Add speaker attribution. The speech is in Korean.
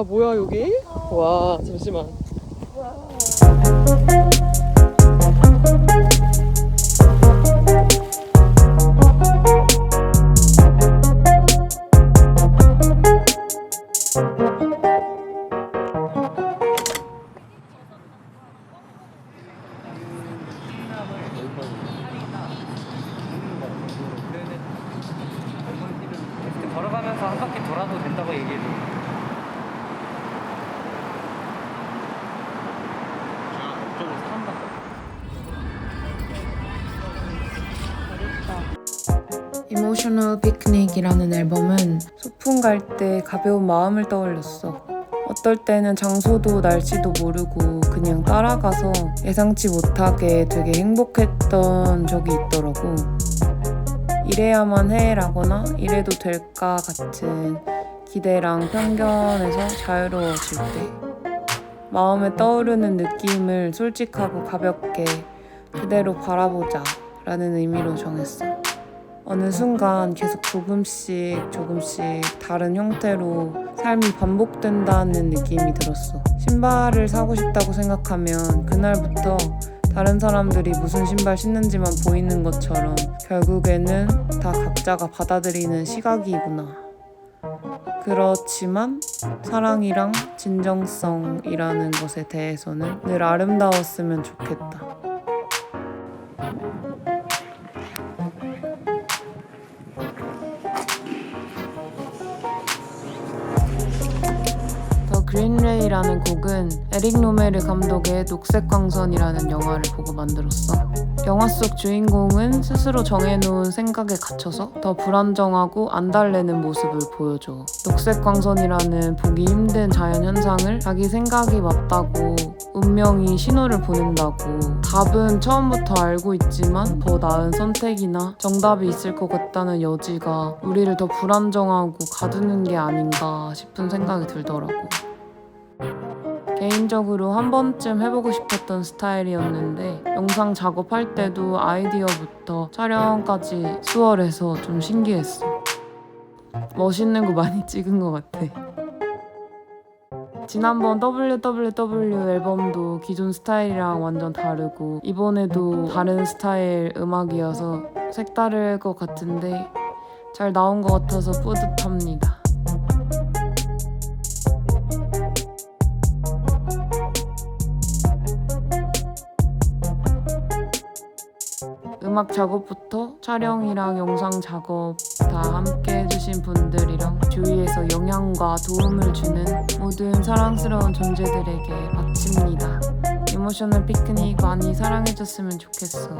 Speaker 1: 와 뭐야 여기? 와 잠시만.
Speaker 2: 걸어가면서 한 바퀴 돌아도 된다고 얘기해줘.
Speaker 3: 이모셔널 피크닉이라는 앨범은 소풍 갈 때 가벼운 마음을 떠올렸어. 어떨 때는 장소도 날씨도 모르고 그냥 따라가서 예상치 못하게 되게 행복했던 적이 있더라고. 이래야만 해라거나 이래도 될까 같은 기대랑 편견에서 자유로워질 때 마음에 떠오르는 느낌을 솔직하고 가볍게 그대로 바라보자 라는 의미로 정했어. 어느 순간 계속 조금씩 조금씩 다른 형태로 삶이 반복된다는 느낌이 들었어. 신발을 사고 싶다고 생각하면 그날부터 다른 사람들이 무슨 신발 신는지만 보이는 것처럼 결국에는 다 각자가 받아들이는 시각이구나. 그렇지만 사랑이랑 진정성이라는 것에 대해서는 늘 아름다웠으면 좋겠다. 그린레이라는 곡은 에릭 로메르 감독의 녹색 광선이라는 영화를 보고 만들었어. 영화 속 주인공은 스스로 정해놓은 생각에 갇혀서 더 불안정하고 안달내는 모습을 보여줘. 녹색 광선이라는 보기 힘든 자연 현상을 자기 생각이 맞다고 운명이 신호를 보낸다고 답은 처음부터 알고 있지만 더 나은 선택이나 정답이 있을 것 같다는 여지가 우리를 더 불안정하고 가두는 게 아닌가 싶은 생각이 들더라고. 개인적으로 한 번쯤 해보고 싶었던 스타일이었는데 영상 작업할 때도 아이디어부터 촬영까지 수월해서 좀 신기했어. 멋있는 거 많이 찍은 것 같아. 지난번 WWW 앨범도 기존 스타일이랑 완전 다르고 이번에도 다른 스타일 음악이어서 색다를 것 같은데 잘 나온 것 같아서 뿌듯합니다. 음악 작업부터 촬영이랑 영상 작업 다 함께 해주신 분들이랑 주위에서 영향과 도움을 주는 모든 사랑스러운 존재들에게 바칩니다. 이모셔널 피크닉 많이 사랑해줬으면 좋겠어.